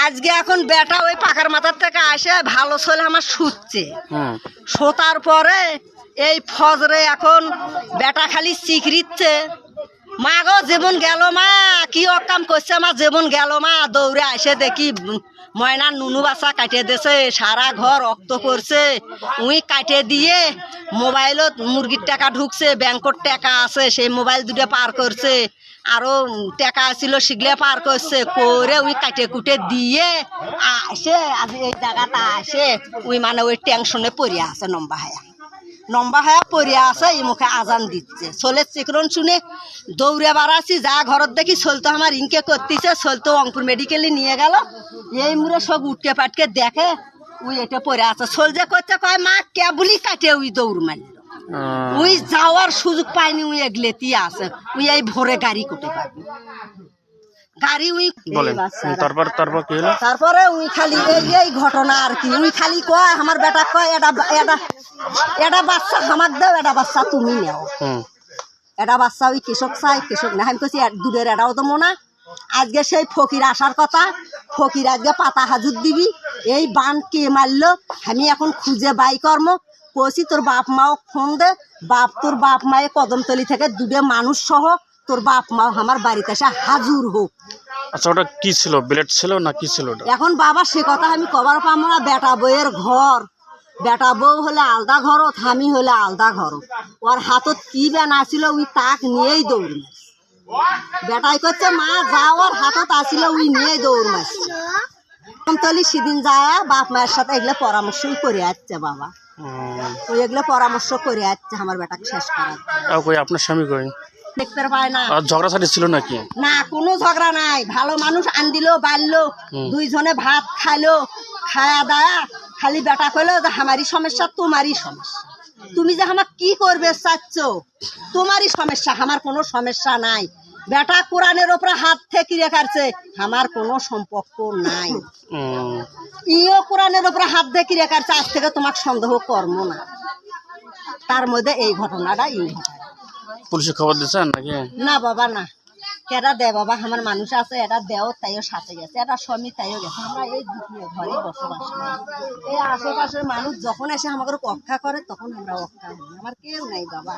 আজকে এখন বেটা ওই পাখার মাথার থেকে আসে ভালো ছেলে আমার শুচ্ছে। শোতার পরে এই ফজরে এখন বেটা খালি চিকরিচ্ছে মা গো যেমন গেল মা কি অকাম করছে আমার যেমন গেল মা দৌড়ে আসে দেখি উম, ময়নার নুনু বাসা কাটিয়ে দিয়েছে সারা ঘর রক্ত করছে উই কাটিয়ে দিয়ে মোবাইলত মুরগির টাকা ঢুকছে ব্যাংকর টাকা আছে সেই মোবাইল দুটো পার করছে। আরও টাকা ছিল শিগলে পার করছে করে উই কাটে কুটে দিয়ে আসে আজ এই জায়গাটা আসে। উই মানে ওই টেনশনে পড়িয়া আছে নম্বা হায়া। লম্বা হয়ে পড়ে আছে এই মুখে আজান দিচ্ছে। সোলের চিকরন শুনে দৌড়ে বাড়াচ্ছি যা ঘরত দেখি চলতো আমার ইনকে করতেছে চলতো অঙ্কুর মেডিকেলে নিয়ে গেল। এই মুড়ে সব উঠকে পাটকে দেখে উই এটা পড়ে আছে। সোল যে করতে কয় মা কেবলি কাটে ওই দৌড় মারল? উই যাওয়ার সুযোগ পায়নি উই এগলেতি আছে। উই এই ভোরে গাড়ি কুটে পাবি গাড়ি উই বলেন? তারপর তারপর কি হলো? তারপরে উই খালি এই এই ঘটনা আর কি। উই খালি কয় আমার বেটা কয় এটা এটা এটা বাচ্চা আমাক দাও এটা বাচ্চা তুমি নেও। এটা বাচ্চা ওই কৃষক চাই কৃষক না আমি কইছি দুধের এটাও তো না আজকে সেই ফকির আসার কথা ফকির আজকে পাতা হাজুর দিবি। এই বান কে মারলো? আমি এখন খুঁজে বাই কর্ম। কইছি তোর বাপ মাও ফোন দে। বাপ তোর বাপ মায়ে কদমতলি থেকে দুটো মানুষ সহ তোর বাপ মাও আমার বাড়িতে এসে হাজুর হোক। আচ্ছা ওটা কি ছিল? ব্লেড ছিল না কি ছিল ওটা? এখন বাবা সে কথা আমি কবার পাবো না বেটা বউয়ের ঘর। বেটা বউ হলে আলদা ঘর থামি হলে আলদা ঘর ওর হাতত কি বেন আসিল ওই তাক নিয়েই দৌড় মারছে। বেটাই করছে মা যা ওর হাতত আসিল ওই নিয়েই দৌড় মারছে। তলি সেদিন যায় বাপ মায়ের সাথে এগুলো পরামর্শই করে আসছে বাবা। ওই এগুলো পরামর্শ করে আসছে আমার বেটাকে শেষ করার। আপনার স্বামী কই? দেখতে পায় না। আর ঝগড়াঝাটি ছিল নাকি? না কোনো ঝগড়া নাই। ভালো মানুষ আন দিলো বাড়লো দুইজনে ভাত খাইলো খায়া দায়া খালি বেটা কইলো যে আমারই সমস্যা তোমারই সমস্যা। তুমি যে আমার কি করবে চাচ্ছ? তোমারই সমস্যা আমার কোনো সমস্যা নাই। বেটা কোরআনের ওপরে হাত থেকে রেখাচ্ছে আমার কোনো সম্পর্ক নাই। ইও কোরআনের ওপরে হাত দেখি রেখাচ্ছে আজ থেকে তোমার সন্দেহ কর্ম না। তার মধ্যে এই ঘটনাটা এই ঘটনা। পুলিশে খবর দিয়েছেন নাকি? না বাবা, না। এটা দে বাবা, আমার মানুষ আছে, এটা দেও, তাইও সাথে গেছে। এটা স্বামী, তাইও গেছে। আমরা এই দ্বিতীয় ঘরে বসবাস করি। এই আশেপাশের মানুষ যখন এসে আমাদের রক্ষা করে, তখন আমরা অক্ষা হই। আমার কেউ নাই বাবা।